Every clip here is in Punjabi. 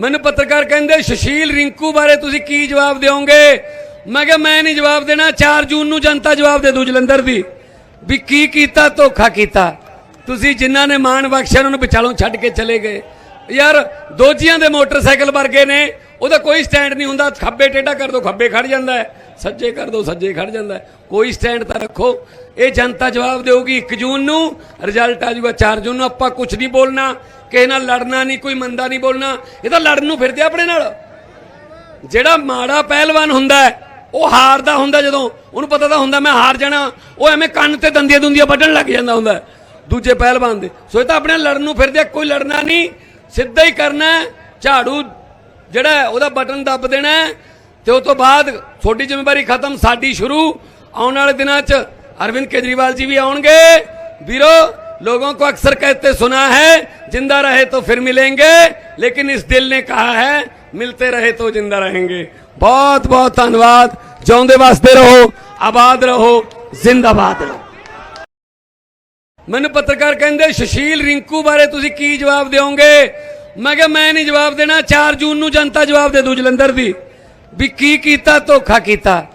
ਮੈਨੂੰ ਪੱਤਰਕਾਰ ਕਹਿੰਦੇ, ਸੁਸ਼ੀਲ, ਰਿੰਕੂ ਬਾਰੇ ਤੁਸੀਂ ਕੀ ਜਵਾਬ ਦਿਓਗੇ? ਮੈਂ ਕਿਹਾ, ਮੈਂ ਨਹੀਂ ਜਵਾਬ ਦੇਣਾ। 4 ਜੂਨ ਨੂੰ ਜਨਤਾ ਜਵਾਬ ਦੇ ਦੂ, ਜਲੰਧਰ ਦੀ। ਵੀ ਕੀ ਕੀਤਾ, ਧੋਖਾ ਕੀਤਾ। ਤੁਸੀਂ ਜਿਨ੍ਹਾਂ ਨੇ ਮਾਣ ਬਖਸ਼ਿਆ, ਉਹਨਾਂ ਨੂੰ ਵਿਚਾਲੋਂ ਛੱਡ ਕੇ ਚਲੇ ਗਏ। ਯਾਰ, ਦੋਜੀਆਂ ਦੇ ਮੋਟਰਸਾਈਕਲ ਵਰਗੇ ਨੇ, ਉਹਦਾ ਕੋਈ ਸਟੈਂਡ ਨਹੀਂ ਹੁੰਦਾ। ਖੱਬੇ ਟੇਢਾ ਕਰ ਦੋ, ਖੱਬੇ ਖੜ ਜਾਂਦਾ ਹੈ। ਸੱਜੇ ਕਰ ਦੋ, ਸੱਜੇ ਖੜ ਜਾਂਦਾ ਕੋਈ ਸਟੈਂਡ ਤਾਂ ਰੱਖੋ। ਇਹ ਜਨਤਾ ਜਵਾਬ ਦੇਊਗੀ 1 ਜੂਨ ਨੂੰ। ਰਿਜ਼ਲਟ ਆ ਜਾਊਗਾ 4 ਜੂਨ ਨੂੰ। ਆਪਾਂ ਕੁਝ ਨਹੀਂ ਬੋਲਣਾ। ਕਿਸੇ ਨਾਲ ਲੜਨਾ ਨਹੀਂ, ਕੋਈ ਮੰਦਾ ਨਹੀਂ ਬੋਲਣਾ। ਇਹ ਤਾਂ ਲੜਨ ਨੂੰ ਫਿਰਦੇ ਆਪਣੇ ਨਾਲ। ਜਿਹੜਾ ਮਾੜਾ ਪਹਿਲਵਾਨ ਹੁੰਦਾ ਉਹ ਹਾਰਦਾ ਹੁੰਦਾ ਜਦੋਂ। ਉਹਨੂੰ ਪਤਾ ਤਾਂ ਹੁੰਦਾ, ਮੈਂ ਹਾਰ ਜਾਣਾ। ਉਹ ਐਵੇਂ ਕੰਨ ਤੇ ਦੰਦੀਆਂ ਦੁੰਦੀਆਂ ਵੱਢਣ ਲੱਗ ਜਾਂਦਾ ਹੁੰਦਾ ਦੂਜੇ ਪਹਿਲਵਾਨ ਦੇ। ਸੋ ਇਹ ਤਾਂ ਆਪਣੇ ਲੜਨ ਨੂੰ ਫਿਰਦੇ ਕੋਈ ਲੜਨਾ ਨਹੀਂ। ਸਿੱਧਾ ਹੀ ਕਰਨਾ ਝਾੜੂ ਜਿਹੜਾ ਉਹਦਾ ਬਟਨ ਦੱਬ ਦੇਣਾ ਤੇ ਉਸ ਤੋਂ ਬਾਅਦ ਤੁਹਾਡੀ ਜ਼ਿੰਮੇਵਾਰੀ ਖਤਮ, ਸਾਡੀ ਸ਼ੁਰੂ। ਆਉਣ ਵਾਲੇ ਦਿਨਾਂ 'ਚ ਅਰਵਿੰਦ ਕੇਜਰੀਵਾਲ ਜੀ ਵੀ ਆਉਣਗੇ। ਵੀਰੋ लोगों को अक्सर कहते सुना है जिंदा रहे तो फिर मिलेंगे लेकिन इस दिल ने कहा है मिलते रहे तो जिंदा रहेंगे बहुत बहुत धन्यवाद जाते वास्ते रहो आबाद रहो जिंदाबाद रहो ਮੈਨੂੰ ਪੱਤਰਕਾਰ ਕਹਿੰਦੇ, ਸ਼ਸ਼ੀਲ ਰਿੰਕੂ ਬਾਰੇ ਤੁਸੀਂ ਕੀ ਜਵਾਬ ਦਿਓਗੇ? ਮੈਂ ਕਿਹਾ, ਮੈਂ ਨਹੀਂ ਜਵਾਬ ਦੇਣਾ 4 ਜੂਨ ਨੂੰ ਜਨਤਾ ਜਵਾਬ ਦੇ ਦੂ ਜਲੰਧਰ ਦੀ। ਵੀ ਕੀ ਕੀਤਾ, ਧੋਖਾ ਕੀਤਾ।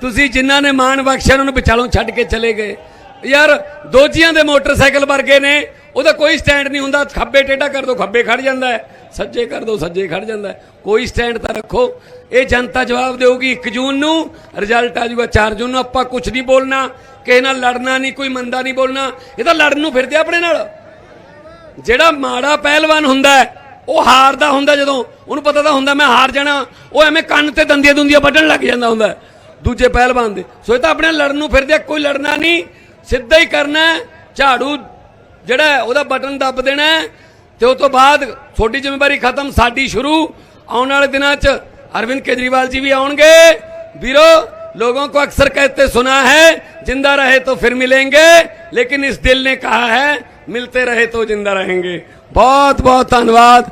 ਤੁਸੀਂ ਜਿਨ੍ਹਾਂ ਨੇ ਮਾਣ ਬਖਸ਼ਿਆ, ਉਹਨਾਂ ਨੂੰ ਵਿਚਾਲੋਂ ਛੱਡ ਕੇ ਚਲੇ ਗਏ। ਯਾਰ, ਦੋਜੀਆਂ ਦੇ ਮੋਟਰਸਾਈਕਲ ਵਰਗੇ ਨੇ, ਉਹਦਾ ਕੋਈ ਸਟੈਂਡ ਨਹੀਂ ਹੁੰਦਾ। ਖੱਬੇ ਟੇਢਾ ਕਰ ਦੋ, ਖੱਬੇ ਖੜ ਜਾਂਦਾ ਹੈ। ਸੱਜੇ ਕਰ ਦੋ, ਸੱਜੇ ਖੜ ਜਾਂਦਾ ਹੈ। ਕੋਈ ਸਟੈਂਡ ਤਾਂ ਰੱਖੋ। ਇਹ ਜਨਤਾ ਜਵਾਬ ਦੇਊਗੀ 1 ਜੂਨ ਨੂੰ, ਰਿਜ਼ਲਟ ਆ ਜਾਊਗਾ 4 ਜੂਨ ਨੂੰ। ਆਪਾਂ ਕੁਝ ਨਹੀਂ ਬੋਲਣਾ, ਕਿਸੇ ਨਾਲ ਲੜਨਾ ਨਹੀਂ, ਕੋਈ ਮੰਦਾ ਨਹੀਂ ਬੋਲਣਾ। ਇਹ ਤਾਂ ਲੜਨ ਨੂੰ ਫਿਰਦੇ ਆਪਣੇ ਨਾਲ। ਜਿਹੜਾ ਮਾੜਾ ਪਹਿਲਵਾਨ ਹੁੰਦਾ ਹੈ ਉਹ ਹਾਰਦਾ ਹੁੰਦਾ ਜਦੋਂ ਉਹਨੂੰ ਪਤਾ ਤਾਂ ਹੁੰਦਾ ਮੈਂ ਹਾਰ ਜਾਣਾ ਉਹ ਐਵੇਂ ਕੰਨ ਤੇ ਦੰਦੀਆਂ ਦੁੰਦੀਆਂ ਵੱਢਣ ਲੱਗ ਜਾਂਦਾ ਹੁੰਦਾ ਹੈ, ਦੂਜੇ ਪਹਿਲਵਾਨ ਦੇ ਸੋ ਇਹ ਤਾਂ ਆਪਣੇ ਲੜਨ ਨੂੰ ਫਿਰਦੇ ਆ, ਕੋਈ ਲੜਨਾ ਨਹੀਂ ਸਿੱਧਾ ਹੀ ਕਰਨਾ ਹੈ। ਝਾੜੂ ਜਿਹੜਾ ਹੈ, ਉਹਦਾ ਬਟਨ ਦੱਬ ਦੇਣਾ ਹੈ ਤੇ ਉਸ ਤੋਂ ਬਾਅਦ ਤੁਹਾਡੀ ਜ਼ਿੰਮੇਵਾਰੀ ਖਤਮ ਸਾਡੀ ਸ਼ੁਰੂ ਆਉਣ ਵਾਲੇ ਦਿਨਾਂ 'ਚ ਅਰਵਿੰਦ ਕੇਜਰੀਵਾਲ ਜੀ ਵੀ ਆਉਣਗੇ ਵੀਰੋ लोगों को अक्सर कहते सुना है जिंदा रहे तो फिर मिलेंगे लेकिन इस दिल ने कहा है मिलते रहे तो जिंदा रहेंगे बहुत बहुत धन्यवाद